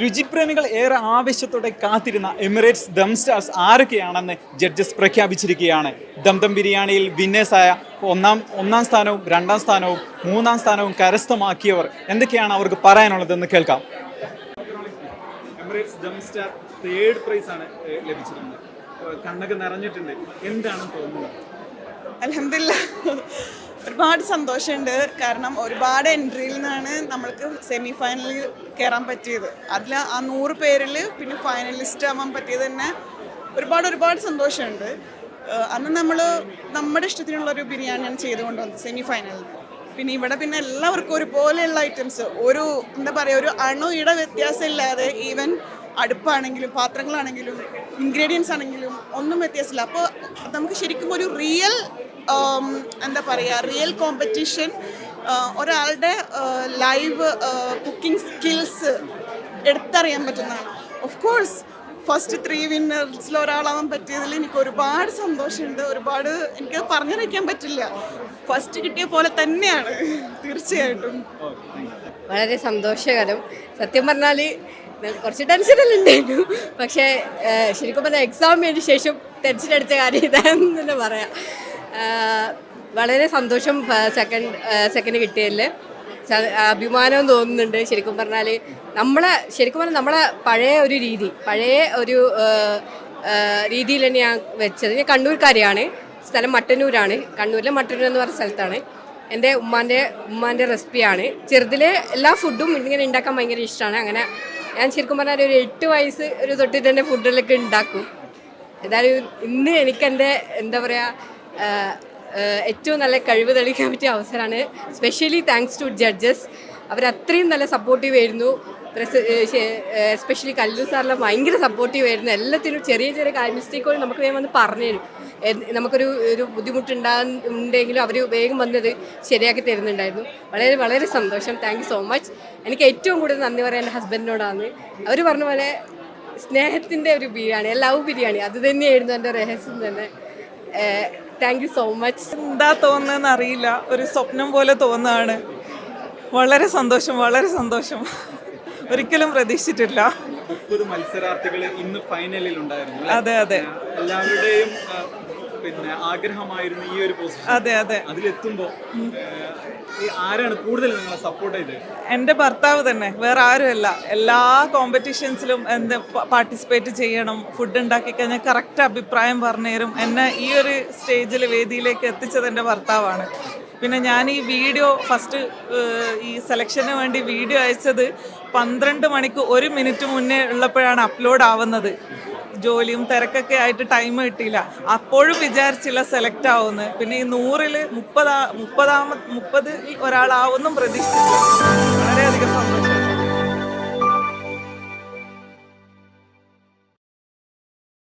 രുചിപ്രേമികൾ ഏറെ ആവേശത്തോടെ കാത്തിരുന്ന എമിറേറ്റ്സ് ദം സ്റ്റാർസ് ആരൊക്കെയാണെന്ന് ജഡ്ജസ് പ്രഖ്യാപിച്ചിരിക്കുകയാണ്. ദംദം ബിരിയാണിയിൽ വിന്നേഴ്സായ ഒന്നാം ഒന്നാം സ്ഥാനവും രണ്ടാം സ്ഥാനവും മൂന്നാം സ്ഥാനവും കരസ്ഥമാക്കിയവർ എന്തൊക്കെയാണ് അവർക്ക് പറയാനുള്ളതെന്ന് കേൾക്കാം. Emirates dum star third prize ആണ് ലഭിച്ചിരുന്നത്. കണ്ണൊക്കെ നിറഞ്ഞിട്ടുണ്ട്. എന്താണ് തോന്നുന്നത് അലഹമില്ല ഒരുപാട് സന്തോഷമുണ്ട്. കാരണം ഒരുപാട് എൻട്രിയിൽ നിന്നാണ് നമ്മൾക്ക് സെമി ഫൈനലിൽ കയറാൻ പറ്റിയത്. അതിൽ ആ നൂറ് പേരിൽ പിന്നെ ഫൈനലിസ്റ്റ് ആവാൻ പറ്റിയത് തന്നെ ഒരുപാട് ഒരുപാട് സന്തോഷമുണ്ട്. അന്ന് നമ്മൾ നമ്മുടെ ഇഷ്ടത്തിനുള്ള ഒരു ബിരിയാണിയാണ് ചെയ്തുകൊണ്ട് വന്നത് സെമി ഫൈനലിൽ പിന്നെ ഇവിടെ പിന്നെ എല്ലാവർക്കും ഒരുപോലെയുള്ള ഐറ്റംസ് ഒരു എന്താ പറയുക ഒരു അണു ഇട വ്യത്യാസമില്ലാതെ ഈവൻ അടുപ്പാണെങ്കിലും പാത്രങ്ങളാണെങ്കിലും ഇൻഗ്രീഡിയൻസ് ആണെങ്കിലും ഒന്നും വ്യത്യാസമില്ല. അപ്പോൾ നമുക്ക് ശരിക്കും ഒരു റിയൽ എന്താ പറയുക റിയൽ കോമ്പറ്റീഷൻ ഒരാളുടെ ലൈവ് കുക്കിംഗ് സ്കിൽസ് എടുത്തറിയാൻ പറ്റുന്നതാണ്. ഓഫ് കോഴ്സ് ഫസ്റ്റ് ത്രീ വിന്നേഴ്സിൽ ഒരാളാവാൻ പറ്റിയതിൽ എനിക്ക് ഒരുപാട് സന്തോഷമുണ്ട്. ഒരുപാട് എനിക്ക് പറഞ്ഞു പറഞ്ഞറിയിക്കാൻ പറ്റില്ല. ഫസ്റ്റ് കിട്ടിയ പോലെ തന്നെയാണ് തീർച്ചയായിട്ടും. വളരെ സന്തോഷകരം. സത്യം പറഞ്ഞാൽ കുറച്ച് ടെൻഷനെല്ലാം ഉണ്ടായിരുന്നു. പക്ഷേ ശരിക്കും പറഞ്ഞാൽ എക്സാമിന് ശേഷം ടെൻഷൻ അടിച്ച കാര്യം ഇതാണെന്ന് തന്നെ പറയാം വളരെ സന്തോഷം സെക്കൻഡ് സെക്കൻഡ് കിട്ടിയതിൽ അഭിമാനം തോന്നുന്നുണ്ട്. ശരിക്കും പറഞ്ഞാൽ നമ്മളെ ശരിക്കും പറഞ്ഞാൽ നമ്മളെ പഴയ ഒരു രീതി പഴയ ഒരു രീതിയിൽ തന്നെ ഞാൻ വെച്ചത്. ഞാൻ കണ്ണൂർക്കാരിയാണ്. സ്ഥലം മട്ടന്നൂരാണ്. കണ്ണൂരിലെ മട്ടന്നൂർ എന്ന് പറഞ്ഞ സ്ഥലത്താണ്. എന്റെ ഉമ്മാന്റെ ഉമ്മാന്റെ റെസിപ്പിയാണ് ചെറുതിലെ എല്ലാ ഫുഡും ഇങ്ങനെ ഉണ്ടാക്കാൻ ഭയങ്കര ഇഷ്ടമാണ്. അങ്ങനെ ഞാൻ ശരിക്കും പറഞ്ഞാൽ ഒരു എട്ട് വയസ്സ് ഒരു തൊട്ടിട്ട് തന്നെ ഫുഡിലൊക്കെ ഉണ്ടാക്കും. എന്തായാലും ഇന്ന് എനിക്ക് എന്റെ എന്താ പറയുക ഏറ്റവും നല്ല കഴിവ് തെളിയിക്കാൻ പറ്റിയ അവസരമാണ്. സ്പെഷ്യലി താങ്ക്സ് ടു ജഡ്ജസ് അവർ നല്ല സപ്പോർട്ടീവ് ആയിരുന്നു. എസ്പെഷ്യലി കല്ലു സാറിനെ ഭയങ്കര സപ്പോർട്ടീവ് ആയിരുന്നു. എല്ലാത്തിനും ചെറിയ ചെറിയ മിസ്റ്റേക്കുകൾ നമുക്ക് വേഗം വന്ന് പറഞ്ഞു തരും. നമുക്കൊരു ഒരു ബുദ്ധിമുട്ടുണ്ടാകുന്നുണ്ടെങ്കിലും അവർ വേഗം വന്നത് ശരിയാക്കി തരുന്നുണ്ടായിരുന്നു. വളരെ വളരെ സന്തോഷം. താങ്ക് സോ മച്ച് എനിക്ക് ഏറ്റവും കൂടുതൽ നന്ദി പറയാൻ എന്റെ ഹസ്ബൻഡിനോടാണ് അവർ പറഞ്ഞ പോലെ സ്നേഹത്തിന്റെ ഒരു ബിരിയാണി ലവ് ബിരിയാണി. അത് തന്നെയായിരുന്നു എന്റെ രഹസ്യം തന്നെ. താങ്ക് യു സോ മച്ച് എന്താ തോന്നുന്നതെന്ന് അറിയില്ല. ഒരു സ്വപ്നം പോലെ തോന്നുകയാണ്. വളരെ സന്തോഷം വളരെ സന്തോഷം. ഒരിക്കലും പ്രതീക്ഷിച്ചിട്ടില്ല. മുപ്പത് മത്സരാർത്ഥികൾ ഇന്ന് ഫൈനലിൽ ഉണ്ടായിരുന്നു? അതെ അതെ. എല്ലാവരുടെയും പിന്നെ ആഗ്രഹമായിരുന്നു ഈ ഒരു പൊസിഷൻ അതെ അതെ. അതിലെത്തുമ്പോൾ ആരാണ് കൂടുതൽ നിങ്ങളെ സപ്പോർട്ട് ചെയ്തത്? എന്റെ ഭർത്താവ് തന്നെ വേറെ ആരുമല്ല. എല്ലാ കോമ്പറ്റീഷൻസിലും എന്ത് പാർട്ടിസിപ്പേറ്റ് ചെയ്യണം ഫുഡ് ഉണ്ടാക്കി കഴിഞ്ഞാൽ കറക്റ്റ് അഭിപ്രായം പറഞ്ഞു തരും എന്നെ ഈ ഒരു സ്റ്റേജിൽ വേദിയിലേക്ക് എത്തിച്ചത് എന്റെ ഭർത്താവാണ്. പിന്നെ ഞാൻ ഈ വീഡിയോ ഫസ്റ്റ് ഈ സെലക്ഷന് വേണ്ടി വീഡിയോ അയച്ചത് പന്ത്രണ്ട് മണിക്ക് ഒരു മിനിറ്റ് മുന്നേ ഉള്ളപ്പോഴാണ് അപ്ലോഡ് ആവുന്നത്. ജോലിയും തിരക്കൊക്കെ ആയിട്ട് ടൈം കിട്ടിയില്ല. അപ്പോഴും വിചാരിച്ചില്ല സെലക്ട് ആവുമെന്ന്. പിന്നെ ഈ നൂറിൽ മുപ്പതാ മുപ്പതാമ മുപ്പതിൽ ഒരാളാവുന്നും പ്രതീക്ഷിച്ചില്ല. വളരെയധികം സന്തോഷം.